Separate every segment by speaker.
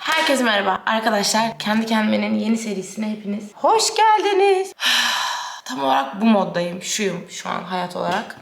Speaker 1: Herkese merhaba arkadaşlar. Kendi kendimenin yeni serisine hepiniz hoş geldiniz. Tam olarak bu moddayım. Şuyum şu an hayat olarak.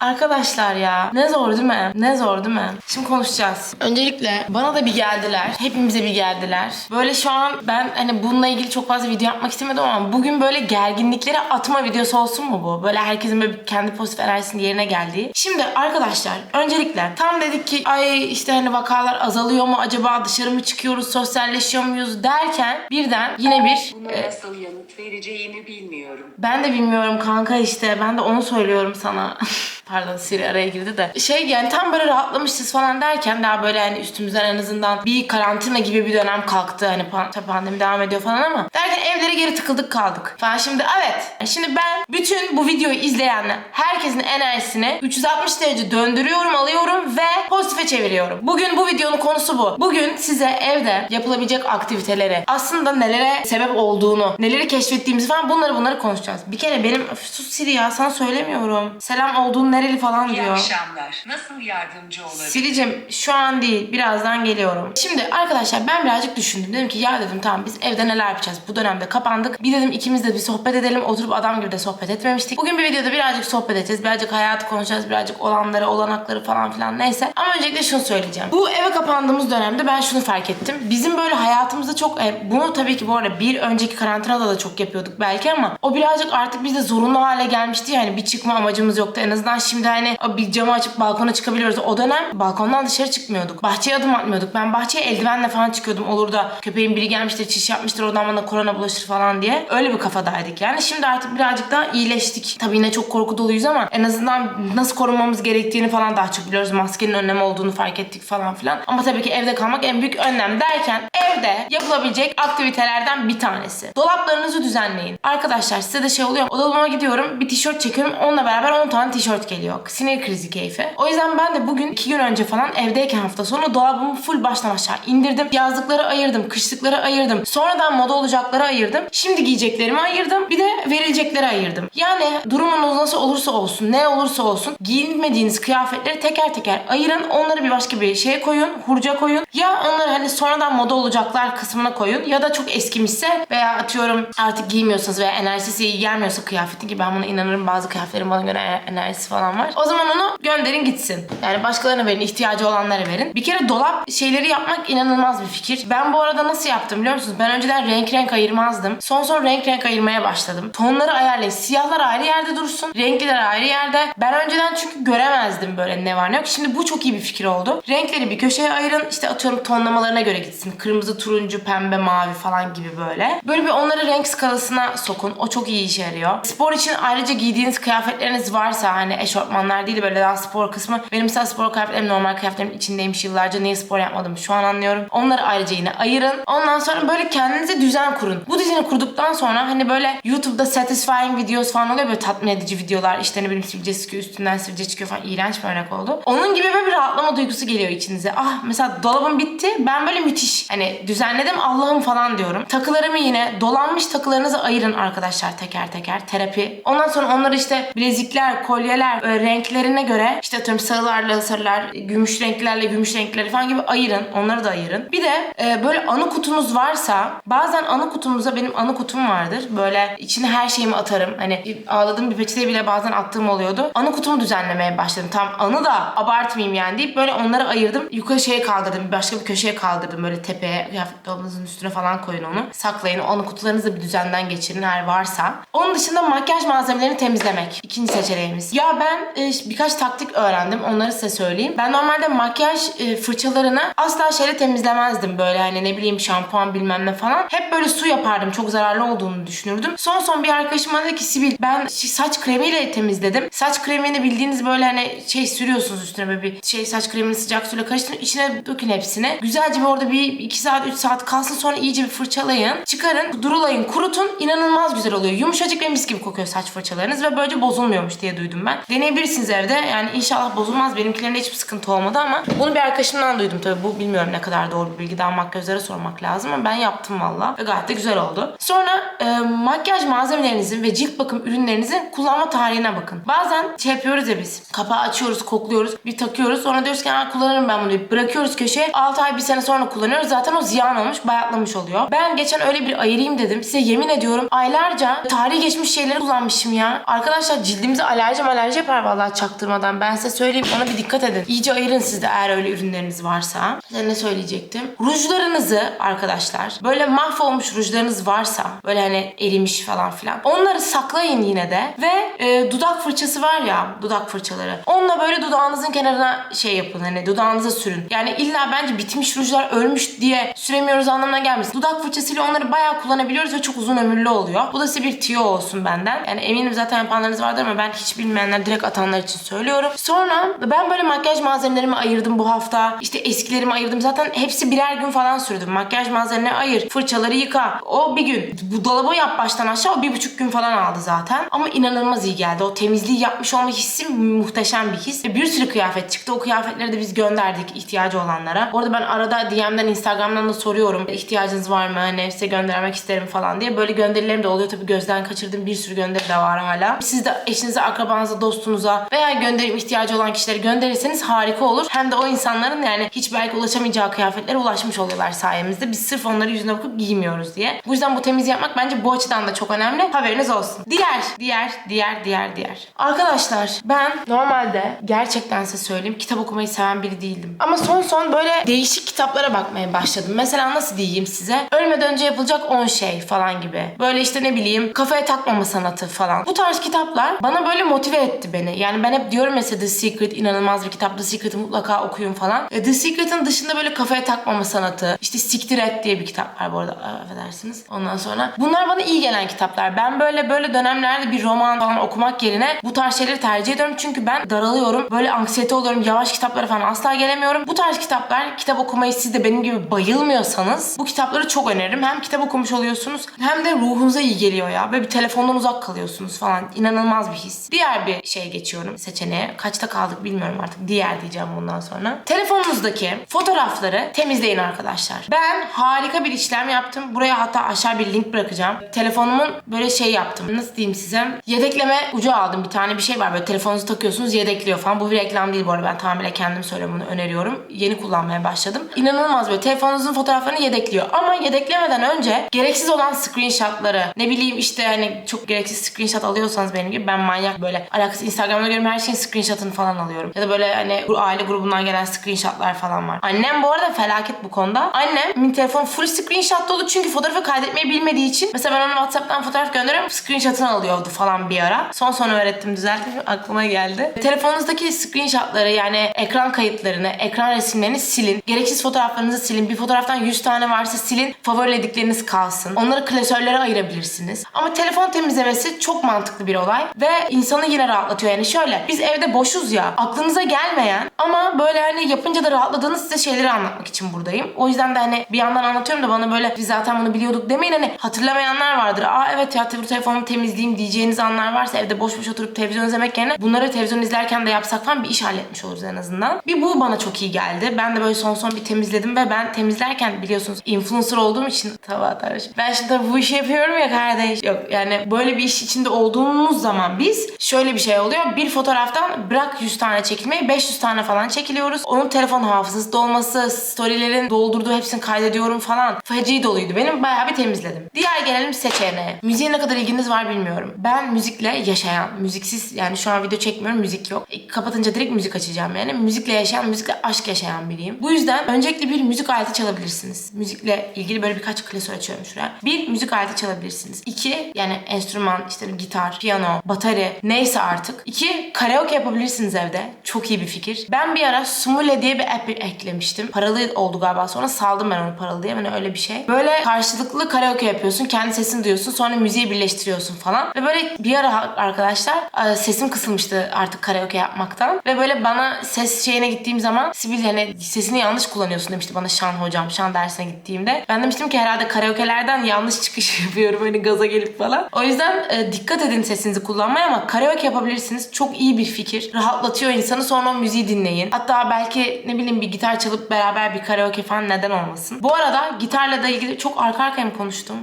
Speaker 1: Arkadaşlar ya ne zor değil mi? Ne zor değil mi? Şimdi konuşacağız. Öncelikle bana da bir geldiler. Hepimize bir geldiler. Böyle şu an ben hani bununla ilgili çok fazla video yapmak istemedim ama bugün böyle gerginlikleri atma videosu olsun mu bu? Böyle herkesin böyle kendi pozitif enerjisinin yerine geldiği. Şimdi arkadaşlar öncelikle tam dedik ki ay işte hani vakalar azalıyor mu acaba dışarı mı çıkıyoruz sosyalleşiyor muyuz derken birden yine bir
Speaker 2: Buna
Speaker 1: e,
Speaker 2: nasıl yanıt vereceğimi bilmiyorum.
Speaker 1: ben de bilmiyorum kanka işte. Ben de onu söylüyorum sana. Pardon Siri araya girdi de. Şey yani tam böyle rahatlamışız falan derken daha böyle hani üstümüzden en azından bir karantina gibi bir dönem kalktı. Hani pan- pandemi devam ediyor falan ama. Derken evlere geri tıkıldık kaldık. Falan şimdi evet. Şimdi ben bütün bu videoyu izleyen herkesin enerjisini 360 derece döndürüyorum, alıyorum ve pozitife çeviriyorum. Bugün bu videonun konusu bu. Bugün size evde yapılabilecek aktiviteleri, aslında nelere sebep olduğunu, neleri keşfettiğimizi falan bunları bunları konuşacağız. Bir kere benim sus Siri ya sana söylemiyorum. Selam olduğun nereli falan
Speaker 2: İyi
Speaker 1: diyor.
Speaker 2: akşamlar. Nasıl yardımcı olabilirim?
Speaker 1: Silicim şu an değil birazdan geliyorum. Şimdi arkadaşlar ben birazcık düşündüm. Dedim ki ya dedim tamam biz evde neler yapacağız? Bu dönemde kapandık. Bir dedim ikimiz de bir sohbet edelim. Oturup adam gibi de sohbet etmemiştik. Bugün bir videoda birazcık sohbet edeceğiz. Birazcık hayatı konuşacağız. Birazcık olanları, olanakları falan filan neyse. Ama öncelikle şunu söyleyeceğim. Bu eve kapandığımız dönemde ben şunu fark ettim. Bizim böyle hayatımızda çok e, bunu tabii ki bu arada bir önceki karantinada da çok yapıyorduk belki ama o birazcık artık bizde zorunlu hale gelmişti yani bir çıkma amacımız yoktu. En azından şimdi hani bir camı açıp balkona çıkabiliyoruz. O dönem balkondan dışarı çıkmıyorduk. Bahçeye adım atmıyorduk. Ben bahçeye eldivenle falan çıkıyordum. Olur da köpeğin biri gelmiştir, çiş yapmıştır, oradan bana korona bulaşır falan diye. Öyle bir kafadaydık yani. Şimdi artık birazcık daha iyileştik. Tabii yine çok korku doluyuz ama en azından nasıl korunmamız gerektiğini falan daha çok biliyoruz. Maskenin önlem olduğunu fark ettik falan filan. Ama tabii ki evde kalmak en büyük önlem derken evde yapılabilecek aktivitelerden bir tanesi. Dolaplarınızı düzenleyin. Arkadaşlar size de şey oluyor. O gidiyorum bir tişört çekiyorum. Onunla beraber 10 tane tişört geliyor. Sinir krizi keyfi. O yüzden ben de bugün 2 gün önce falan evdeyken hafta sonu dolabımı full baştan aşağı indirdim. Yazlıkları ayırdım. Kışlıkları ayırdım. Sonradan moda olacakları ayırdım. Şimdi giyeceklerimi ayırdım. Bir de verilecekleri ayırdım. Yani durumunuz nasıl olursa olsun, ne olursa olsun giyinmediğiniz kıyafetleri teker teker ayırın. Onları bir başka bir şeye koyun. Hurca koyun. Ya onları hani sonradan moda olacaklar kısmına koyun. Ya da çok eskimişse veya atıyorum artık giymiyorsanız veya enerjisi iyi gelmiyorsa kıyafetin ki ben buna inanırım. Bazı kıyafetlerin bana göre enerjisi falan var. O zaman onu gönderin gitsin. Yani başkalarına verin, ihtiyacı olanlara verin. Bir kere dolap şeyleri yapmak inanılmaz bir fikir. Ben bu arada nasıl yaptım biliyor musunuz? Ben önceden renk renk ayırmazdım. Son son renk renk ayırmaya başladım. Tonları ayarlayın. Siyahlar ayrı yerde dursun. Renkliler ayrı yerde. Ben önceden çünkü göremezdim böyle ne var ne yok. Şimdi bu çok iyi bir fikir oldu. Renkleri bir köşeye ayırın. İşte atıyorum tonlamalarına göre gitsin. Kırmızı, turuncu, pembe, mavi falan gibi böyle. Böyle bir onları renk skalasına sokun. O çok iyi işe yarıyor. Spor için ayrıca giydiğiniz kıyafetleriniz varsa hani eşofmanlar değil böyle daha spor kısmı. Benim mesela spor kıyafetlerim normal kıyafetlerimin içindeymiş yıllarca. Niye spor yapmadım şu an anlıyorum. Onları ayrıca yine ayırın. Ondan sonra böyle kendinize düzen kurun. Bu düzeni kurduktan sonra hani böyle YouTube'da satisfying videos falan oluyor böyle tatmin edici videolar. İşte ne bileyim sivilce çıkıyor üstünden sivilce çıkıyor falan. iğrenç bir örnek oldu. Onun gibi böyle bir rahatlama duygusu geliyor içinize. Ah mesela dolabım bitti. Ben böyle müthiş. Hani düzenledim Allah'ım falan diyorum. Takılarımı yine dolanmış takılarınızı ayırın arkadaşlar teker teker. Terapi. Ondan sonra onları işte bilezikler, kolyeler, e, renklerine göre işte atıyorum sarılarla sarılar, gümüş renklerle gümüş renkleri falan gibi ayırın. Onları da ayırın. Bir de e, böyle anı kutunuz varsa bazen anı kutumuza benim anı kutum vardır. Böyle içine her şeyimi atarım. Hani ağladığım bir peçete bile bazen attığım oluyordu. Anı kutumu düzenlemeye başladım. Tam anı da abartmayayım yani deyip böyle onları ayırdım. Yukarı şeye kaldırdım. Başka bir köşeye kaldırdım. Böyle tepeye kıyafet dolabınızın üstüne falan koyun onu. Saklayın. Anı kutularınızı bir düzenden geçirin eğer varsa. Onun dışında makyaj malzemelerini temizlemek. İkinci seçeneğimiz. Ya ben e, birkaç taktik öğrendim. Onları size söyleyeyim. Ben normalde makyaj e, fırçalarını asla şeyle temizlemezdim. Böyle hani ne bileyim şampuan bilmem ne falan. Hep böyle su yapardım. Çok zararlı olduğunu düşünürdüm. Son son bir arkadaşım dedi ki Sibil ben saç kremiyle temizledim. Saç kremini bildiğiniz böyle hani şey sürüyorsunuz üstüne böyle bir şey saç kremini sıcak suyla karıştırın. içine dökün hepsini. Güzelce bir orada bir 2 saat 3 saat kalsın sonra iyice bir fırçalayın. Çıkarın, durulayın, kurutun. İnanılmaz güzel oluyor. Yumuşacık ve mis gibi kokuyor saç fırçalarınız ve böylece bozulmuyormuş diye duydum ben. Deneyebilirsiniz evde. Yani inşallah bozulmaz. Benimkilerinde hiçbir sıkıntı olmadı ama bunu bir arkadaşımdan duydum tabii. Bu bilmiyorum ne kadar doğru bir bilgi. Daha makyözlere sormak lazım ama ben yaptım valla. Ve gayet de güzel oldu. Sonra e, makyaj malzemelerinizin ve cilt bakım ürünlerinizin kullanma tarihine bakın. Bazen şey yapıyoruz ya biz. Kapağı açıyoruz, kokluyoruz, bir takıyoruz. Sonra diyoruz ki "Aa, kullanırım ben bunu bırakıyoruz köşeye. 6 ay bir sene sonra kullanıyoruz. Zaten o ziyan olmuş, bayatlamış oluyor. Ben geçen öyle bir ayırayım dedim. Size yemin ediyorum aylarca tarihi geçmiş şeyleri kullanmışım ya. Arkadaşlar cildimize alerji alerji yapar vallahi çaktırmadan. Ben size söyleyeyim ona bir dikkat edin. İyice ayırın siz de eğer öyle ürünleriniz varsa. Size ne söyleyecektim? Rujlarınızı arkadaşlar böyle mahvolmuş rujlarınız varsa böyle hani erimiş falan filan. Onları saklayın yine de ve e, dudak fırçası var ya dudak fırçaları. Onunla böyle dudağınızın kenarına şey yapın hani dudağınıza sürün. Yani illa bence bitmiş rujlar ölmüş diye süremiyoruz anlamına gelmesin. Dudak fırçasıyla onları bayağı kullanabiliyoruz ve çok uzun ömürlü oluyor. Bu da size bir tiyo olsun benden. Yani eminim zaten yapanlarınız vardır ama ben hiç bilmeyenler direkt atanlar için söylüyorum. Sonra ben böyle makyaj malzemelerimi ayırdım bu hafta. İşte eskilerimi ayırdım. Zaten hepsi birer gün falan sürdü. Makyaj malzemelerini ayır. Fırçaları yıka. O bir gün. Bu dolabı yap baştan aşağı. O bir buçuk gün falan aldı zaten. Ama inanılmaz iyi geldi. O temizliği yapmış olma hissi muhteşem bir his. Bir sürü kıyafet çıktı. O kıyafetleri de biz gönderdik ihtiyacı olanlara. Bu arada ben arada DM'den Instagram'dan da soruyorum. İhtiyacınız var mı? Hani size göndermek isterim falan diye. Böyle gönderilerim de oluyor. Tabii gözden kaçırdığım bir sürü gönderi de var hala. Siz de eşinize, akrabanıza, dostunuza veya gönderim ihtiyacı olan kişileri gönderirseniz harika olur. Hem de o insanların yani hiç belki ulaşamayacağı kıyafetlere ulaşmış oluyorlar sayemizde. Biz sırf onları yüzüne bakıp giymiyoruz diye. Bu yüzden bu temizliği yapmak bence bu açıdan da çok önemli. Haberiniz olsun. Diğer, diğer, diğer, diğer, diğer. Arkadaşlar ben normalde gerçekten size söyleyeyim kitap okumayı seven biri değildim. Ama son son böyle değişik kitaplara bakmaya başladım. Mesela nasıl diyeyim size? Ölmeden önce yapılacak 10 şey falan gibi. Böyle işte ne bileyim kafaya takmama sanatı falan. Bu tarz kitaplar bana böyle motive etti beni. Yani ben hep diyorum mesela The Secret inanılmaz bir kitap. The Secret'ı mutlaka okuyun falan. E, The Secret'ın dışında böyle kafaya takmama sanatı. işte Siktir Et diye bir kitap var bu arada. Affedersiniz. Ondan sonra bunlar bana iyi gelen kitaplar. Ben böyle böyle dönemlerde bir roman falan okumak yerine bu tarz şeyleri tercih ediyorum. Çünkü ben daralıyorum. Böyle anksiyete oluyorum. Yavaş kitaplara falan asla gelemiyorum. Bu tarz kitaplar kitap okumayı siz de benim gibi bayılmıyorsanız bu kitapları çok öneririm. Hem kitap okumuş oluyorsunuz hem de ruhunuza iyi geliyor ya. Ve bir telefondan uzak kalıyorsunuz falan. İnanılmaz bir his. Diğer bir şeye geçiyorum seçeneğe. Kaçta kaldık bilmiyorum artık. Diğer diyeceğim bundan sonra. Telefonunuzdaki fotoğrafları temizleyin arkadaşlar. Ben harika bir işlem yaptım. Buraya hatta aşağı bir link bırakacağım. Telefonumun böyle şey yaptım. Nasıl diyeyim size? Yedekleme ucu aldım. Bir tane bir şey var. Böyle telefonunuzu takıyorsunuz yedekliyor falan. Bu bir reklam değil bu arada. Ben tamamen kendim söylüyorum bunu öneriyorum. Yeni kullanmaya başladım. İnanılmaz böyle telefonunuzun fotoğraflarını yedekliyor. Ama yedeklemeden önce gereksiz olan screenshotları ne bileyim işte hani çok gereksiz screenshot alıyorsanız benim gibi ben manyak böyle alakasız Instagram'da görüyorum her şeyin screenshotını falan alıyorum. Ya da böyle hani aile grubundan gelen screenshotlar falan var. Annem bu arada felaket bu konuda. Annem telefon full screenshot dolu çünkü fotoğrafı kaydetmeyi bilmediği için mesela ben ona WhatsApp'tan fotoğraf gönderiyorum screenshot'ını alıyordu falan bir ara. Son son öğrettim düzelttim aklıma geldi. Telefonunuzdaki screenshotları yani ekran kayıtlarını, ekran resimlerini silin. Gereksiz fotoğraflarınızı silin. Bir fotoğraftan 100 tane varsa silin. Favoriledikleriniz kalsın. Onları klasörlere ayırabilirsiniz. Ama telefon temizlemesi çok mantıklı bir olay ve insanı yine rahatlatıyor. Yani şöyle biz evde boşuz ya aklınıza gelmeyen ama böyle hani yapınca da rahatladığınız size şeyleri anlatmak için buradayım. O yüzden de hani bir yandan anlatıyorum da bana böyle biz zaten bunu biliyorduk demeyin hani hatırlamayanlar vardır. Aa evet ya telefonumu temizleyeyim diyeceğiniz anlar varsa evde boş boş oturup televizyon izlemek yerine bunları televizyon izlerken de yapsak falan bir iş halletmiş oluruz en azından. Bir bu bana çok iyi geldi. Ben de böyle son son bir temizledim ve ben temizlerken biliyorsunuz influencer olduğum için tabii atarım. Ben şimdi bu işi yapıyorum ya kardeş. Yok yani böyle bir iş içinde olduğumuz zaman biz şöyle bir şey oluyor. Bir fotoğraftan bırak 100 tane çekilmeyi 500 tane falan çekiliyoruz. Onun telefon hafızası dolması, storylerin doldurduğu hepsini kaydediyorum falan. Feci doluydu benim. Bayağı bir temizledim. Diğer gelelim seçeneğe. Müziğe ne kadar ilginiz var bilmiyorum. Ben müzikle yaşayan, müziksiz yani şu an video çekmiyorum müzik yok. E, kapatınca direkt müzik açacağım yani. Müzikle yaşayan, müzikle aşk yaşayan biriyim. Bu yüzden öncelikle bir müzik aleti çalabilirsiniz. Müzikle ilgili böyle birkaç klasör açıyorum şuraya. Bir, müzik aleti çalabilirsiniz. İki, yani enstrüman, işte gitar, piyano, bateri neyse artık. İki, karaoke yapabilirsiniz evde. Çok iyi bir fikir. Ben bir ara Sumule diye bir app eklemiştim. Paralı oldu galiba sonra saldım ben onu paralı diye. Yani öyle bir şey. Böyle karşılıklı karaoke yapıyorsun. Kendi sesini duyuyorsun. Sonra müziği birleştiriyorsun falan. Ve böyle bir ara arkadaşlar sesim kısılmıştı artık karaoke yapmaktan. Ve böyle bana ses şeyine gittiğim zaman Sibil hani sesini yanlış kullanıyorsun demişti bana Şan hocam. Şan dersine gittiğimde. Ben demiştim ki herhalde karaoke'lerden yanlış çıkış yapıyorum hani gaza gelip falan. O yüzden e, dikkat edin sesinizi kullanmaya ama karaoke yapabilirsiniz. Çok iyi bir fikir. Rahatlatıyor insanı sonra müziği dinleyin. Hatta belki ne bileyim bir gitar çalıp beraber bir karaoke falan neden olmasın. Bu arada gitarla da ilgili çok arka arkaya mı konuştum?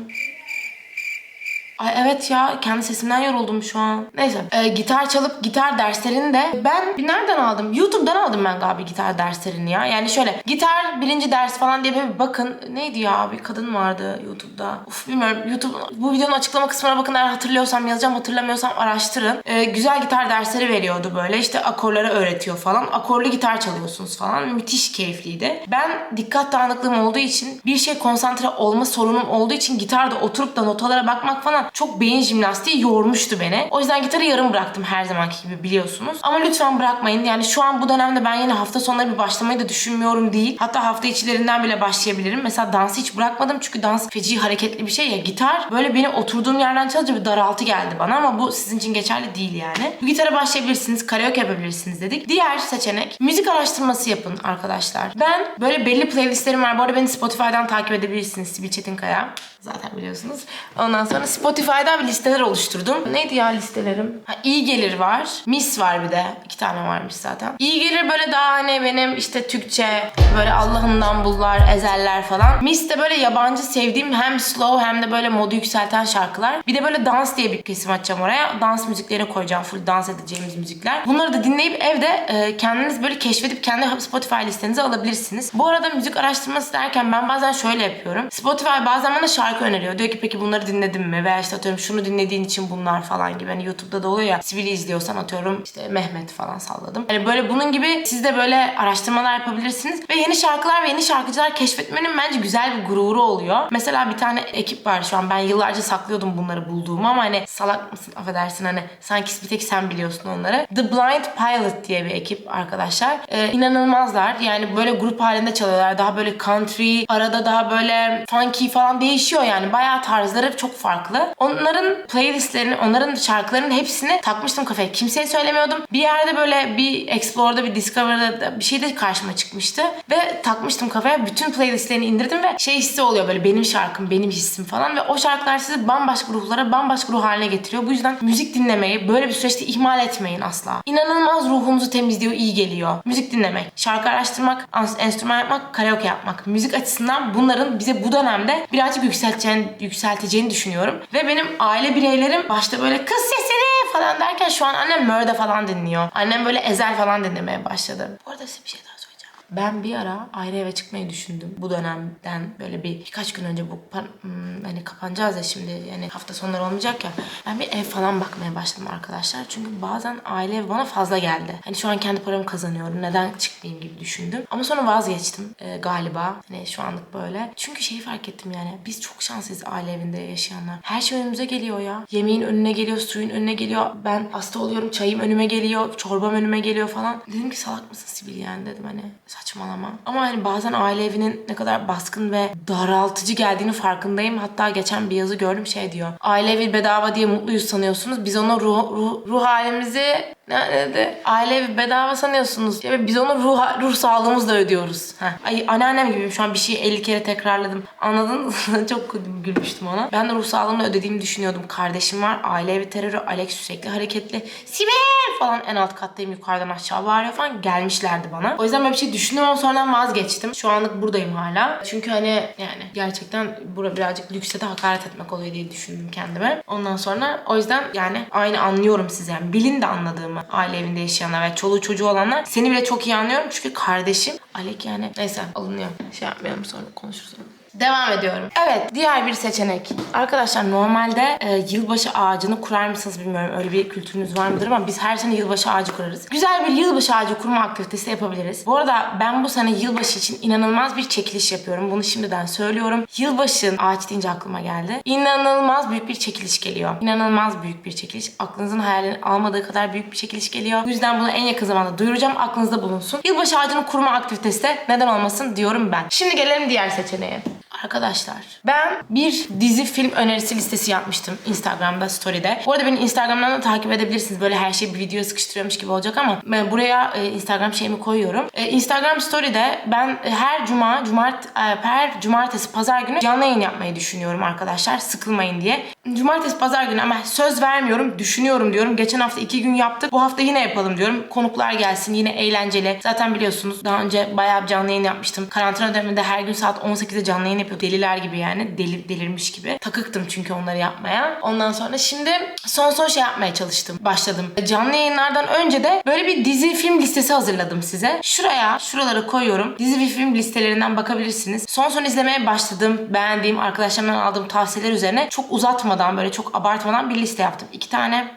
Speaker 1: Ay evet ya kendi sesimden yoruldum şu an. Neyse e, gitar çalıp gitar derslerini de ben nereden aldım? YouTube'dan aldım ben galiba gitar derslerini ya. Yani şöyle gitar birinci ders falan diye bir bakın. Neydi ya bir kadın vardı YouTube'da. Uf bilmiyorum YouTube bu videonun açıklama kısmına bakın eğer hatırlıyorsam yazacağım hatırlamıyorsam araştırın. E, güzel gitar dersleri veriyordu böyle işte akorları öğretiyor falan. Akorlu gitar çalıyorsunuz falan. Müthiş keyifliydi. Ben dikkat dağınıklığım olduğu için bir şey konsantre olma sorunum olduğu için gitarda oturup da notalara bakmak falan çok beyin jimnastiği yormuştu beni. O yüzden gitarı yarım bıraktım her zamanki gibi biliyorsunuz. Ama lütfen bırakmayın. Yani şu an bu dönemde ben yine hafta sonları bir başlamayı da düşünmüyorum değil. Hatta hafta içlerinden bile başlayabilirim. Mesela dansı hiç bırakmadım çünkü dans feci hareketli bir şey ya. Gitar böyle benim oturduğum yerden çalınca bir daraltı geldi bana ama bu sizin için geçerli değil yani. Bu gitara başlayabilirsiniz, karaoke yapabilirsiniz dedik. Diğer seçenek müzik araştırması yapın arkadaşlar. Ben böyle belli playlistlerim var. Bu arada beni Spotify'dan takip edebilirsiniz. Sibil Çetinkaya. Zaten biliyorsunuz. Ondan sonra Spotify'dan bir listeler oluşturdum. Neydi ya listelerim? Ha, iyi gelir var. Mis var bir de. İki tane varmış zaten. İyi gelir böyle daha hani benim işte Türkçe böyle Allah'ından bullar, ezeller falan. Mis de böyle yabancı sevdiğim hem slow hem de böyle modu yükselten şarkılar. Bir de böyle dans diye bir kesim açacağım oraya. Dans müzikleri koyacağım. Full dans edeceğimiz müzikler. Bunları da dinleyip evde e, kendiniz böyle keşfedip kendi Spotify listenize alabilirsiniz. Bu arada müzik araştırması derken ben bazen şöyle yapıyorum. Spotify bazen bana şarkı öneriyor. Diyor ki peki bunları dinledin mi? Veya işte atıyorum şunu dinlediğin için bunlar falan gibi. Hani YouTube'da da oluyor ya. Sivil'i izliyorsan atıyorum işte Mehmet falan salladım. Hani böyle bunun gibi siz de böyle araştırmalar yapabilirsiniz. Ve yeni şarkılar ve yeni şarkıcılar keşfetmenin bence güzel bir gururu oluyor. Mesela bir tane ekip var şu an. Ben yıllarca saklıyordum bunları bulduğumu ama hani salak mısın affedersin hani sanki bir tek sen biliyorsun onları. The Blind Pilot diye bir ekip arkadaşlar. Ee, inanılmazlar. Yani böyle grup halinde çalıyorlar. Daha böyle country, arada daha böyle funky falan değişiyor yani. Bayağı tarzları çok farklı. Onların playlistlerini, onların şarkılarının hepsini takmıştım kafaya. Kimseye söylemiyordum. Bir yerde böyle bir Explore'da, bir Discover'da bir şey de karşıma çıkmıştı. Ve takmıştım kafaya. Bütün playlistlerini indirdim ve şey hissi oluyor böyle benim şarkım, benim hissim falan. Ve o şarkılar sizi bambaşka ruhlara, bambaşka ruh haline getiriyor. Bu yüzden müzik dinlemeyi böyle bir süreçte ihmal etmeyin asla. İnanılmaz ruhunuzu temizliyor, iyi geliyor. Müzik dinlemek, şarkı araştırmak, enstrüman yapmak, karaoke yapmak. Müzik açısından bunların bize bu dönemde birazcık yükselteceğini, yükselteceğini düşünüyorum. Ve benim aile bireylerim başta böyle kız sesini falan derken şu an annem Mörde falan dinliyor. Annem böyle Ezel falan dinlemeye başladı. Bu arada size bir şey. Ben bir ara ayrı eve çıkmayı düşündüm. Bu dönemden böyle bir birkaç gün önce bu hmm, hani kapanacağız ya şimdi yani hafta sonları olmayacak ya. Ben bir ev falan bakmaya başladım arkadaşlar. Çünkü bazen aile evi bana fazla geldi. Hani şu an kendi paramı kazanıyorum. Neden çıkmayayım gibi düşündüm. Ama sonra vazgeçtim e, galiba. Hani şu anlık böyle. Çünkü şeyi fark ettim yani. Biz çok şanslıyız aile evinde yaşayanlar. Her şey önümüze geliyor ya. Yemeğin önüne geliyor, suyun önüne geliyor. Ben hasta oluyorum, çayım önüme geliyor, çorbam önüme geliyor falan. Dedim ki salak mısın Sibil yani dedim hani saçmalama. Ama hani bazen aile evinin ne kadar baskın ve daraltıcı geldiğini farkındayım. Hatta geçen bir yazı gördüm şey diyor. Aile evi bedava diye mutluyuz sanıyorsunuz. Biz ona ruh, ruh, ruh halimizi ne dedi? Aile evi bedava sanıyorsunuz. Ya biz onu ruh, ruh sağlığımızla ödüyoruz. Heh. Ay anneannem gibiyim şu an bir şeyi 50 kere tekrarladım. Anladınız mı? Çok gülmüştüm ona. Ben de ruh sağlığımla ödediğimi düşünüyordum. Kardeşim var. Aile evi terörü. Alex sürekli hareketli. Sibel falan en alt kattayım yukarıdan aşağı bağırıyor falan. Gelmişlerdi bana. O yüzden böyle bir şey düşündüm ama sonradan vazgeçtim. Şu anlık buradayım hala. Çünkü hani yani gerçekten bura birazcık lükse de hakaret etmek oluyor diye düşündüm kendime. Ondan sonra o yüzden yani aynı anlıyorum sizi. Yani bilin de anladığımı aile evinde yaşayanlar ve çoluğu çocuğu olanlar seni bile çok iyi anlıyorum. Çünkü kardeşim Alek yani neyse alınıyor. Şey yapmayalım sonra konuşuruz. Devam ediyorum. Evet diğer bir seçenek. Arkadaşlar normalde e, yılbaşı ağacını kurar mısınız bilmiyorum. Öyle bir kültürünüz var mıdır ama biz her sene yılbaşı ağacı kurarız. Güzel bir yılbaşı ağacı kurma aktivitesi yapabiliriz. Bu arada ben bu sene yılbaşı için inanılmaz bir çekiliş yapıyorum. Bunu şimdiden söylüyorum. Yılbaşın ağaç deyince aklıma geldi. İnanılmaz büyük bir çekiliş geliyor. İnanılmaz büyük bir çekiliş. Aklınızın hayalini almadığı kadar büyük bir çekiliş geliyor. Bu yüzden bunu en yakın zamanda duyuracağım. Aklınızda bulunsun. Yılbaşı ağacını kurma aktivitesi de neden olmasın diyorum ben. Şimdi gelelim diğer seçeneğe. Arkadaşlar ben bir dizi film önerisi listesi yapmıştım Instagram'da story'de. Bu arada beni Instagram'dan da takip edebilirsiniz. Böyle her şeyi bir videoya sıkıştırıyormuş gibi olacak ama ben buraya e, Instagram şeyimi koyuyorum. E, Instagram story'de ben her cuma, cumart, e, her cumartesi, pazar günü canlı yayın yapmayı düşünüyorum arkadaşlar. Sıkılmayın diye. Cumartesi, pazar günü ama söz vermiyorum, düşünüyorum diyorum. Geçen hafta iki gün yaptık. Bu hafta yine yapalım diyorum. Konuklar gelsin yine eğlenceli. Zaten biliyorsunuz daha önce bayağı bir canlı yayın yapmıştım. Karantina döneminde her gün saat 18'de canlı yayın yapıyor. Deliler gibi yani. Deli, delirmiş gibi. Takıktım çünkü onları yapmaya. Ondan sonra şimdi son son şey yapmaya çalıştım. Başladım. Canlı yayınlardan önce de böyle bir dizi film listesi hazırladım size. Şuraya, şuralara koyuyorum. Dizi ve film listelerinden bakabilirsiniz. Son son izlemeye başladım. Beğendiğim, arkadaşlarımdan aldığım tavsiyeler üzerine çok uzatmadan, böyle çok abartmadan bir liste yaptım. İki tane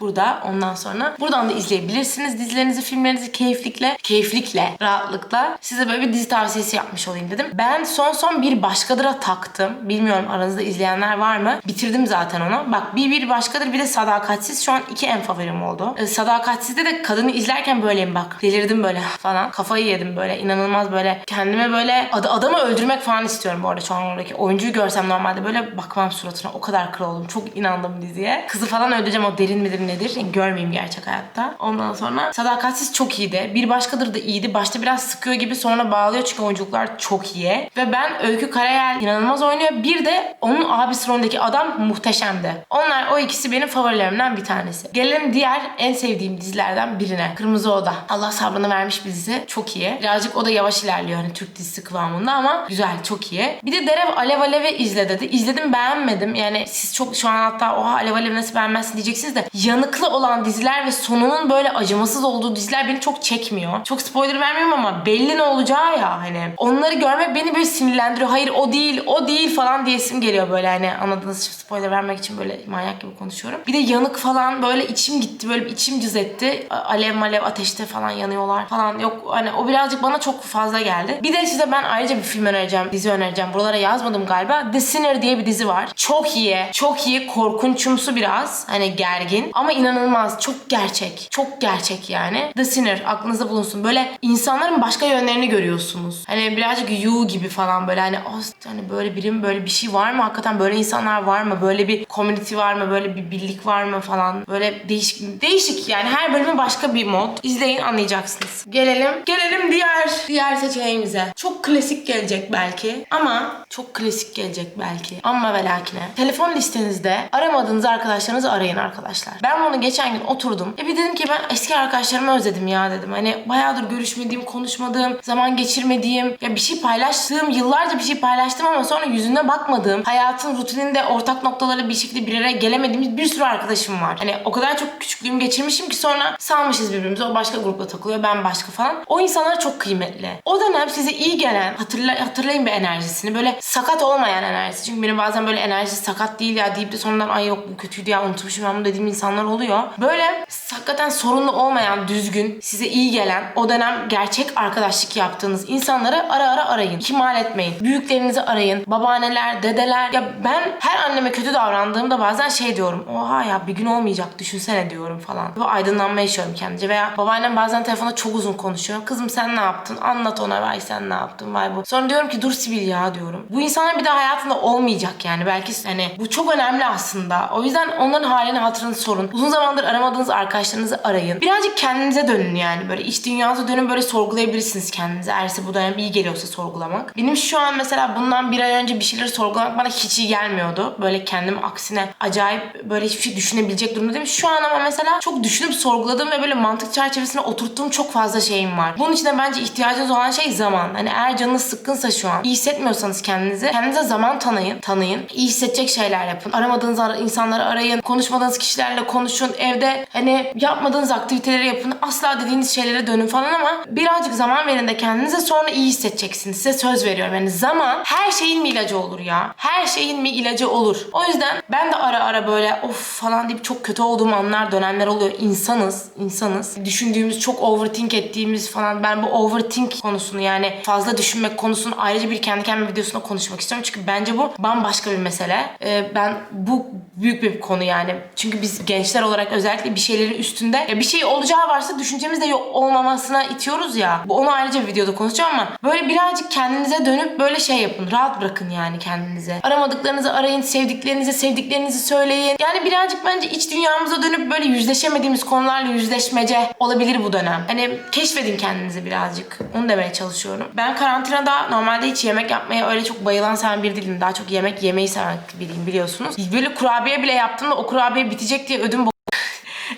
Speaker 1: burada. Ondan sonra buradan da izleyebilirsiniz dizilerinizi, filmlerinizi keyiflikle, keyiflikle, rahatlıkla size böyle bir dizi tavsiyesi yapmış olayım dedim. Ben son son bir başkadıra taktım. Bilmiyorum aranızda izleyenler var mı? Bitirdim zaten onu. Bak bir bir başkadır bir de sadakatsiz şu an iki en favorim oldu. Ee, sadakatsizde de kadını izlerken böyleyim bak. Delirdim böyle falan. Kafayı yedim böyle. inanılmaz böyle. Kendime böyle ad- adamı öldürmek falan istiyorum bu arada şu an oradaki. Oyuncuyu görsem normalde böyle bakmam suratına. O kadar kral oldum. Çok inandım diziye. Kızı falan öldüreceğim o derin midir nedir? Yani görmeyeyim gerçek hayatta. Ondan sonra Sadakatsiz çok iyiydi. Bir başkadır da iyiydi. Başta biraz sıkıyor gibi sonra bağlıyor çünkü oyunculuklar çok iyi. Ve ben Öykü Karayel inanılmaz oynuyor. Bir de onun abisi rolündeki adam muhteşemdi. Onlar o ikisi benim favorilerimden bir tanesi. Gelelim diğer en sevdiğim dizilerden birine. Kırmızı Oda. Allah sabrını vermiş bir dizi. Çok iyi. Birazcık o da yavaş ilerliyor hani Türk dizisi kıvamında ama güzel, çok iyi. Bir de Derev Alev Alev'i izle dedi. İzledim beğenmedim. Yani siz çok şu an hatta oha Alev Alev nasıl beğenmezsin diyeceksiniz de yanıklı olan diziler ve sonunun böyle acımasız olduğu diziler beni çok çekmiyor. Çok spoiler vermiyorum ama belli ne olacağı ya hani. Onları görmek beni böyle sinirlendiriyor. Hayır o değil, o değil falan diyesim geliyor böyle hani anladığınız spoiler vermek için böyle manyak gibi konuşuyorum. Bir de yanık falan böyle içim gitti. Böyle içim cız etti. Alev malev ateşte falan yanıyorlar falan. Yok hani o birazcık bana çok fazla geldi. Bir de size ben ayrıca bir film önereceğim, dizi önereceğim. Buralara yazmadım galiba. The Sinner diye bir dizi var. Çok iyi. Çok iyi. Korkunçumsu biraz. Hani gergin. Ama inanılmaz. Çok gerçek. Çok gerçek yani. The Sinner aklınızda bulunsun. Böyle insanların başka yönlerini görüyorsunuz. Hani birazcık You gibi falan böyle hani "Aa, hani böyle birim böyle bir şey var mı? Hakikaten böyle insanlar var mı? Böyle bir community var mı? Böyle bir birlik var mı falan. Böyle değişik değişik yani her bölümün başka bir mod. İzleyin anlayacaksınız. Gelelim. Gelelim diğer diğer seçeneğimize. Çok klasik gelecek belki ama çok klasik gelecek belki. Ama ve lakine. Telefon listenizde aramadığınız arkadaşlarınızı arayın arkadaşlar. Ben bunu geçen gün oturdum. E bir dedim ki ben eski arkadaşlarımı özledim ya dedim. Hani bayağıdır görüşmediğim, konuşmadığım, zaman geçirmediğim, ya bir şey paylaştığım, yıllarca bir şey paylaştım ama sonra yüzüne bakmadığım, hayatın rutininde ortak noktaları bir şekilde bir araya gelemediğimiz bir sürü arkadaşım var. Hani o kadar çok küçüklüğümü geçirmişim ki sonra salmışız birbirimize. O başka grupla takılıyor, ben başka falan. O insanlar çok kıymetli. O dönem size iyi gelen, hatırla, hatırlayın bir enerjisini. Böyle sakat olmayan enerjisi. Çünkü benim bazen böyle enerjisi sakat değil ya deyip de sonradan ay yok bu kötüydü ya unutmuşum ben bunu dediğim insanlar oluyor. Böyle hakikaten sorunlu olmayan, düzgün, size iyi gelen, o dönem gerçek arkadaşlık yaptığınız insanları ara ara arayın. İhmal etmeyin. Büyüklerinizi arayın. Babaanneler, dedeler. Ya ben her anneme kötü davrandığımda bazen şey diyorum. Oha ya bir gün olmayacak düşünsene diyorum falan. Bu aydınlanma yaşıyorum kendince. Veya babaannem bazen telefonda çok uzun konuşuyor. Kızım sen ne yaptın? Anlat ona. Vay sen ne yaptın? Vay bu. Sonra diyorum ki dur Sibil ya diyorum. Bu insanlar bir daha hayatında olmayacak yani. Belki hani bu çok önemli aslında. O yüzden onların halini hatırını sorun. Uzun zamandır aramadığınız arkadaşlarınızı arayın. Birazcık kendinize dönün yani. Böyle iç dünyanıza dönün böyle sorgulayabilirsiniz kendinizi. Eğer size bu dönem iyi geliyorsa sorgulamak. Benim şu an mesela bundan bir ay önce bir şeyleri sorgulamak bana hiç iyi gelmiyordu. Böyle kendim aksine acayip böyle hiçbir şey düşünebilecek durumda değilim. Şu an ama mesela çok düşünüp sorguladığım ve böyle mantık çerçevesine oturttuğum çok fazla şeyim var. Bunun için de bence ihtiyacınız olan şey zaman. Hani eğer canınız sıkkınsa şu an, iyi hissetmiyorsanız kendinizi, kendinize zaman tanıyın. Tanıyın. İyi hissedecek şeyler yapın. Aramadığınız ara- insanları arayın. Konuşmadığınız kişilerle konuşun. Evde hani yapmadığınız aktiviteleri yapın. Asla dediğiniz şeylere dönün falan ama birazcık zaman verin de kendinize sonra iyi hissedeceksiniz. Size söz veriyorum. Yani zaman her şeyin mi ilacı olur ya? Her şeyin mi ilacı olur? O yüzden ben de ara ara böyle of falan deyip çok kötü olduğum anlar, dönemler oluyor. İnsanız, insanız. Düşündüğümüz, çok overthink ettiğimiz falan. Ben bu overthink konusunu yani fazla düşünmek konusunu ayrıca bir kendi kendime videosunda konuşmak istiyorum. Çünkü bence bu bambaşka bir mesele. Ee, ben bu büyük bir konu yani. Çünkü biz gençler olarak özellikle bir şeylerin üstünde ya bir şey olacağı varsa düşüncemiz de yok olmamasına itiyoruz ya. Bu onu ayrıca bir videoda konuşacağım ama böyle birazcık kendinize dönüp böyle şey yapın. Rahat bırakın yani kendinize. Aramadıklarınızı arayın, sevdiklerinize sevdiklerinizi söyleyin. Yani birazcık bence iç dünyamıza dönüp böyle yüzleşemediğimiz konularla yüzleşmece olabilir bu dönem. Hani keşfedin kendinizi birazcık. Onu demeye çalışıyorum. Ben karantinada normalde hiç yemek yapmaya öyle çok bayılan seven bir değilim. Daha çok yemek yemeyi seven biriyim biliyorsunuz. Böyle kurabiye bile yaptığımda o kurabiye bitecek diye ödüm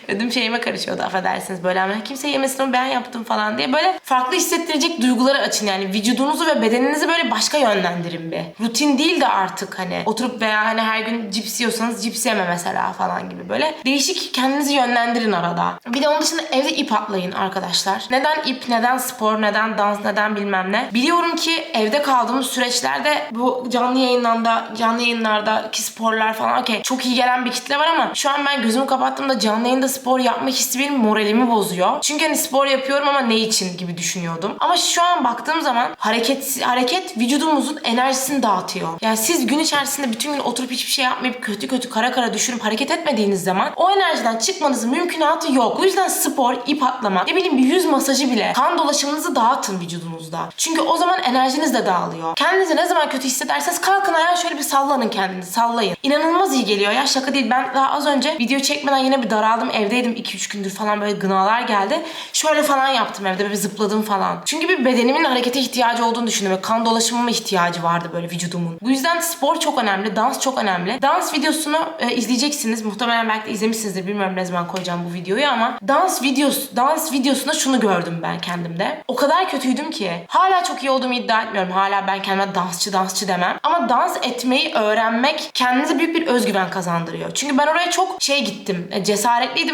Speaker 1: ödüm şeyime karışıyordu affedersiniz böyle ama kimse yemesin ama ben yaptım falan diye böyle farklı hissettirecek duyguları açın yani vücudunuzu ve bedeninizi böyle başka yönlendirin bir. Rutin değil de artık hani oturup veya hani her gün cips yiyorsanız cips yeme mesela falan gibi böyle değişik kendinizi yönlendirin arada. Bir de onun dışında evde ip atlayın arkadaşlar. Neden ip, neden spor, neden dans, neden bilmem ne. Biliyorum ki evde kaldığımız süreçlerde bu canlı yayınlarda, canlı yayınlardaki sporlar falan okey çok iyi gelen bir kitle var ama şu an ben gözümü kapattığımda canlı yayında spor yapma hissi benim moralimi bozuyor. Çünkü hani spor yapıyorum ama ne için gibi düşünüyordum. Ama şu an baktığım zaman hareket hareket vücudumuzun enerjisini dağıtıyor. Yani siz gün içerisinde bütün gün oturup hiçbir şey yapmayıp kötü kötü kara kara düşünüp hareket etmediğiniz zaman o enerjiden çıkmanızın mümkünatı yok. Bu yüzden spor, ip atlamak, ne bileyim bir yüz masajı bile kan dolaşımınızı dağıtın vücudunuzda. Çünkü o zaman enerjiniz de dağılıyor. Kendinizi ne zaman kötü hissederseniz kalkın ayağa şöyle bir sallanın kendinizi sallayın. İnanılmaz iyi geliyor ya şaka değil. Ben daha az önce video çekmeden yine bir daraldım. Evdeydim 2-3 gündür falan böyle gınalar geldi. Şöyle falan yaptım evde böyle zıpladım falan. Çünkü bir bedenimin harekete ihtiyacı olduğunu düşündüm. Ve kan dolaşımıma ihtiyacı vardı böyle vücudumun. Bu yüzden spor çok önemli. Dans çok önemli. Dans videosunu e, izleyeceksiniz. Muhtemelen belki de izlemişsinizdir. Bilmiyorum ne zaman koyacağım bu videoyu ama dans videosu dans videosunda şunu gördüm ben kendimde. O kadar kötüydüm ki. Hala çok iyi olduğumu iddia etmiyorum. Hala ben kendime dansçı dansçı demem. Ama dans etmeyi öğrenmek kendinize büyük bir özgüven kazandırıyor. Çünkü ben oraya çok şey gittim. E,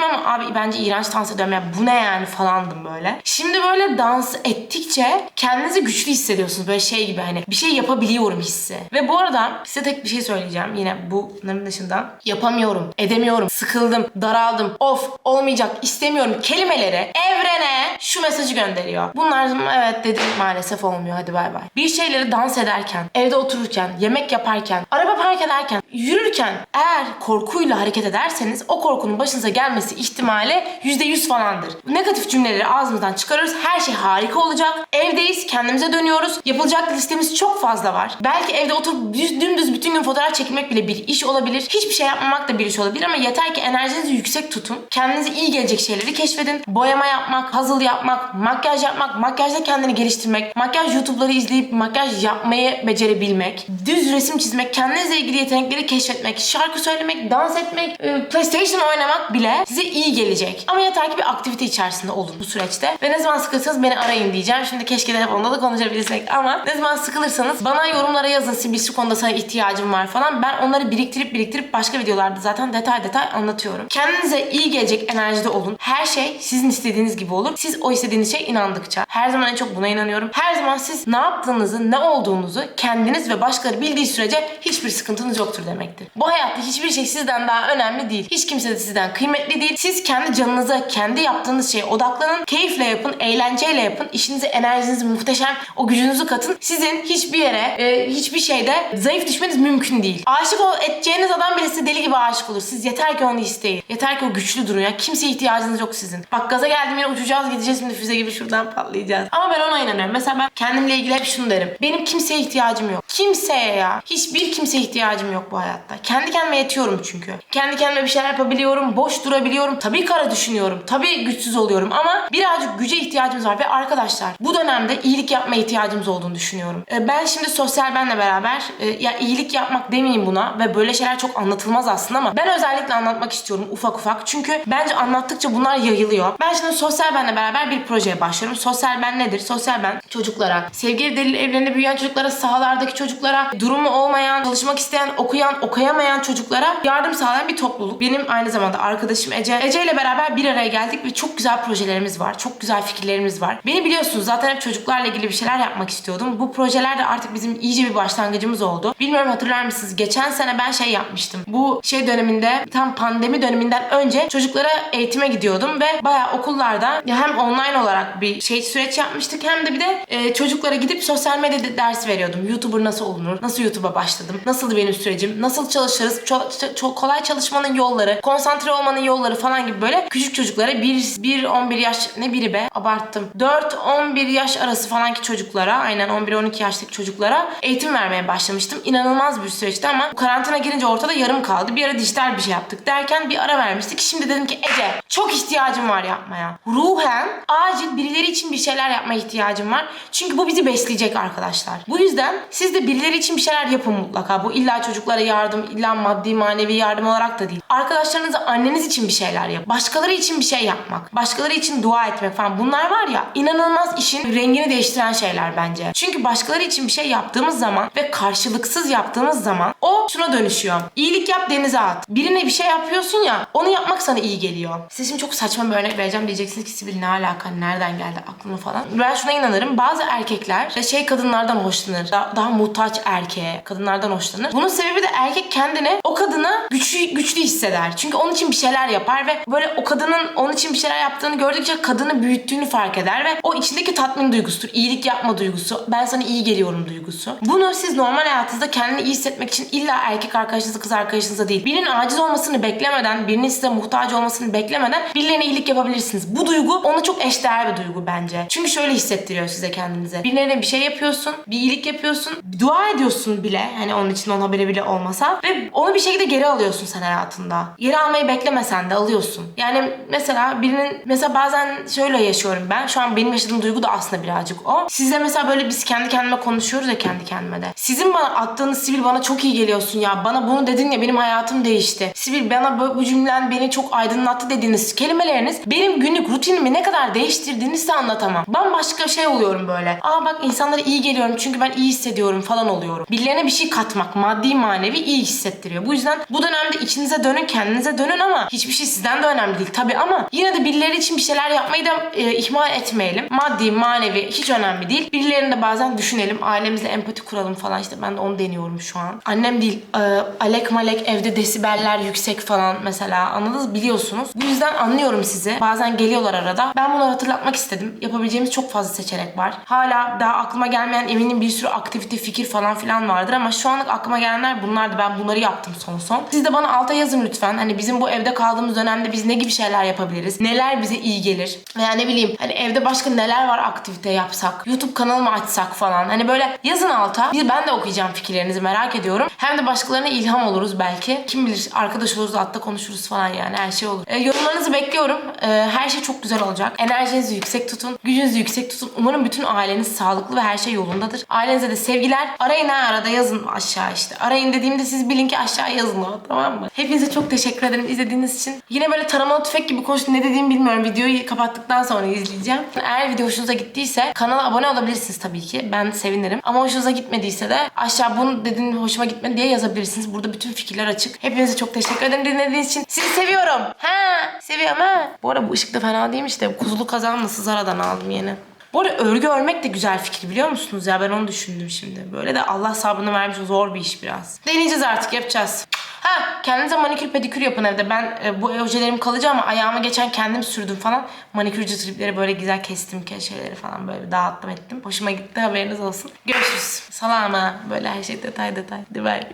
Speaker 1: cesaretliydim ama abi bence iğrenç dans ediyorum ya bu ne yani falandım böyle. Şimdi böyle dans ettikçe kendinizi güçlü hissediyorsunuz. Böyle şey gibi hani bir şey yapabiliyorum hissi. Ve bu arada size tek bir şey söyleyeceğim. Yine bunların dışında yapamıyorum, edemiyorum, sıkıldım, daraldım, of olmayacak, istemiyorum kelimeleri evrene şu mesajı gönderiyor. Bunlar evet dedim maalesef olmuyor hadi bay bay. Bir şeyleri dans ederken, evde otururken, yemek yaparken, araba park ederken, yürürken eğer korkuyla hareket ederseniz o korkunun başınıza gelmesi ihtimali %100 falandır. Negatif cümleleri ağzımızdan çıkarırız. Her şey harika olacak. Evdeyiz, kendimize dönüyoruz. Yapılacak listemiz çok fazla var. Belki evde oturup düz, dümdüz bütün gün fotoğraf çekmek bile bir iş olabilir. Hiçbir şey yapmamak da bir iş olabilir ama yeter ki enerjinizi yüksek tutun. Kendinize iyi gelecek şeyleri keşfedin. Boyama yapmak, puzzle yapmak, makyaj yapmak, makyajda kendini geliştirmek, makyaj YouTube'ları izleyip makyaj yapmayı becerebilmek, düz resim çizmek, kendinizle ilgili yetenekleri keşfetmek, şarkı söylemek, dans etmek, e, PlayStation oynamak bile size iyi gelecek. Ama yeter ki bir aktivite içerisinde olun bu süreçte. Ve ne zaman sıkılırsanız beni arayın diyeceğim. Şimdi keşke telefonda da konuşabilsek ama ne zaman sıkılırsanız bana yorumlara yazın. Sibil şu konuda sana ihtiyacım var falan. Ben onları biriktirip biriktirip başka videolarda zaten detay detay anlatıyorum. Kendinize iyi gelecek enerjide olun. Her şey sizin istediğiniz gibi olur. Siz o istediğiniz şeye inandıkça. Her zaman en çok buna inanıyorum. Her zaman siz ne yaptığınızı, ne olduğunuzu kendiniz ve başkaları bildiği sürece hiçbir sıkıntınız yoktur demektir. Bu hayatta hiçbir şey sizden daha önemli değil. Hiç kimse de sizden kıymetli değil. Siz kendi canınıza, kendi yaptığınız şeye odaklanın. Keyifle yapın, eğlenceyle yapın. İşinize enerjinizi muhteşem, o gücünüzü katın. Sizin hiçbir yere, e, hiçbir şeyde zayıf düşmeniz mümkün değil. Aşık ol, edeceğiniz adam bile size deli gibi aşık olur. Siz yeter ki onu isteyin. Yeter ki o güçlü durun ya. Kimseye ihtiyacınız yok sizin. Bak gaza geldim yine uçacağız gideceğiz şimdi füze gibi şuradan patlayacağız. Ama ben ona inanıyorum. Mesela ben kendimle ilgili hep şunu derim. Benim kimseye ihtiyacım yok. Kimseye ya. Hiçbir kimseye ihtiyacım yok bu hayatta. Kendi kendime yetiyorum çünkü. Kendi kendime bir şeyler yapabiliyorum. Boş durabiliyorum. Tabii kara düşünüyorum. Tabii güçsüz oluyorum ama birazcık güce ihtiyacımız var. Ve arkadaşlar bu dönemde iyilik yapmaya ihtiyacımız olduğunu düşünüyorum. Ee, Ben şimdi sosyal benle beraber e, ya iyilik yapmak demeyeyim buna ve böyle şeyler çok anlatılmaz aslında ama ben özellikle anlatmak istiyorum ufak ufak. Çünkü bence anlattıkça bunlar yayılıyor. Ben şimdi sosyal benle beraber bir projeye başlıyorum. Sosyal ben nedir? Sosyal ben çocuklara, sevgili delil evlerinde büyüyen çocuklara, sahalardaki çocuklara, durumu olmayan, çalışmak isteyen, okuyan, okuyamayan çocuklara yardım sağlayan bir topluluk. Benim aynı zamanda arkadaşım Ece. Ece ile beraber bir araya geldik ve çok güzel projelerimiz var. Çok güzel fikirlerimiz var. Beni biliyorsunuz zaten hep çocuklarla ilgili bir şeyler yapmak istiyordum. Bu projeler de artık bizim iyice bir başlangıcımız oldu. Bilmiyorum hatırlar mısınız? Geçen sene ben şey yapmıştım. Bu şey döneminde tam pandemi döneminden önce çocuklara eğitime gidiyordum ve bayağı okullarda hem online olarak bir şey süreç yapmıştık hem de bir de e, çocuklara gidip sosyal medya dersi veriyordum. YouTuber nasıl olunur? Nasıl YouTube'a başladım? Nasıl benim sürecim? Nasıl çalışırız? Ço- ço- kolay çalışmanın yolları, konsantre olmanın yolları falan gibi böyle küçük çocuklara 1-11 yaş ne biri be abarttım. 4-11 yaş arası falanki çocuklara aynen 11-12 yaştaki çocuklara eğitim vermeye başlamıştım. İnanılmaz bir süreçti ama bu karantina girince ortada yarım kaldı. Bir ara dijital bir şey yaptık derken bir ara vermiştik. Şimdi dedim ki Ece çok ihtiyacım var yapmaya. Ruhen acil birileri için bir şeyler yapmaya ihtiyacım var. Çünkü bu bizi besleyecek arkadaşlar. Bu yüzden siz de birileri için bir şeyler yapın mutlaka. Bu illa çocuklara yardım, illa maddi manevi yardım olarak da değil. Arkadaşlarınıza anneniz için bir şey şeyler yap. Başkaları için bir şey yapmak. Başkaları için dua etmek falan. Bunlar var ya inanılmaz işin rengini değiştiren şeyler bence. Çünkü başkaları için bir şey yaptığımız zaman ve karşılıksız yaptığımız zaman o şuna dönüşüyor. İyilik yap denize at. Birine bir şey yapıyorsun ya onu yapmak sana iyi geliyor. Size şimdi çok saçma bir örnek vereceğim. Diyeceksiniz ki Sibel ne alaka nereden geldi aklına falan. Ben şuna inanırım. Bazı erkekler şey kadınlardan hoşlanır. Daha, daha muhtaç erkeğe kadınlardan hoşlanır. Bunun sebebi de erkek kendini o kadına güçlü, güçlü hisseder. Çünkü onun için bir şeyler yapar ve böyle o kadının onun için bir şeyler yaptığını gördükçe kadını büyüttüğünü fark eder ve o içindeki tatmin duygusudur. İyilik yapma duygusu. Ben sana iyi geliyorum duygusu. Bunu siz normal hayatınızda kendini iyi hissetmek için illa erkek arkadaşınıza kız arkadaşınıza değil. Birinin aciz olmasını beklemeden, birinin size muhtaç olmasını beklemeden birilerine iyilik yapabilirsiniz. Bu duygu ona çok eşdeğer bir duygu bence. Çünkü şöyle hissettiriyor size kendinize. Birilerine bir şey yapıyorsun, bir iyilik yapıyorsun, dua ediyorsun bile. Hani onun için onun haberi bile olmasa ve onu bir şekilde geri alıyorsun sen hayatında. Geri almayı beklemesen de alıyorsun. Yani mesela birinin mesela bazen şöyle yaşıyorum ben. Şu an benim yaşadığım duygu da aslında birazcık o. Sizle mesela böyle biz kendi kendime konuşuyoruz ya kendi kendime de. Sizin bana attığınız Sibel bana çok iyi geliyorsun ya. Bana bunu dedin ya benim hayatım değişti. Sibel bana bu, bu cümlen beni çok aydınlattı dediğiniz kelimeleriniz benim günlük rutinimi ne kadar değiştirdiğini size anlatamam. Bambaşka şey oluyorum böyle. Aa bak insanlara iyi geliyorum çünkü ben iyi hissediyorum falan oluyorum. Birilerine bir şey katmak maddi manevi iyi hissettiriyor. Bu yüzden bu dönemde içinize dönün kendinize dönün ama hiçbir şey sizden de önemli değil tabii ama yine de birileri için bir şeyler yapmayı da e, ihmal etmeyelim. Maddi manevi hiç önemli değil. Birilerini de bazen düşünelim. Ailemizle empati kuralım falan işte ben de onu deniyorum şu an. Annem değil e, alek malek evde desibeller yüksek falan mesela anladınız biliyorsunuz. Bu yüzden anlıyorum sizi. Bazen geliyorlar arada. Ben bunları hatırlatmak istedim. Yapabileceğimiz çok fazla seçenek var. Hala daha aklıma gelmeyen eminim bir sürü aktivite, fikir falan filan vardır ama şu anlık aklıma gelenler bunlardı. Ben bunları yaptım son son. Siz de bana alta yazın lütfen. Hani bizim bu evde kaldığımız dönemde biz ne gibi şeyler yapabiliriz? Neler bize iyi gelir? Veya ne bileyim hani evde başka neler var aktivite yapsak? YouTube kanalı mı açsak falan? Hani böyle yazın alta. Bir ben de okuyacağım fikirlerinizi merak ediyorum. Hem de başkalarına ilham oluruz belki. Kim bilir arkadaş oluruz altta konuşuruz falan yani her şey olur. E, yorumlarınızı bekliyorum. E, her şey çok güzel olacak. Enerjinizi yüksek tutun. Gücünüzü yüksek tutun. Umarım bütün aileniz sağlıklı ve her şey yolundadır. Ailenize de sevgiler. Arayın ha arada yazın aşağı işte. Arayın dediğimde siz bilin ki aşağı yazın o tamam mı? Hepinize çok teşekkür ederim izlediğiniz için. Yine böyle taramalı tüfek gibi konuştum. Ne dediğimi bilmiyorum. Videoyu kapattıktan sonra izleyeceğim. Eğer video hoşunuza gittiyse kanala abone olabilirsiniz tabii ki. Ben sevinirim. Ama hoşunuza gitmediyse de aşağı bunu dediğin hoşuma gitmedi diye yazabilirsiniz. Burada bütün fikirler açık. Hepinize çok teşekkür ederim dinlediğiniz için. Sizi seviyorum. Ha, seviyorum ha. Bu arada bu ışık da fena değilmiş de kuzulu kazanla Zaradan aldım yeni. Bu arada örgü örmek de güzel fikir biliyor musunuz ya ben onu düşündüm şimdi. Böyle de Allah sabrını vermiş zor bir iş biraz. Deneyeceğiz artık yapacağız. Ha kendinize manikür pedikür yapın evde. Ben e, bu ojelerim kalıcı ama ayağıma geçen kendim sürdüm falan. Manikürcü tripleri böyle güzel kestim şeyleri falan böyle dağıttım ettim. Hoşuma gitti haberiniz olsun. Görüşürüz. Salama böyle her şey detay detay. Bay.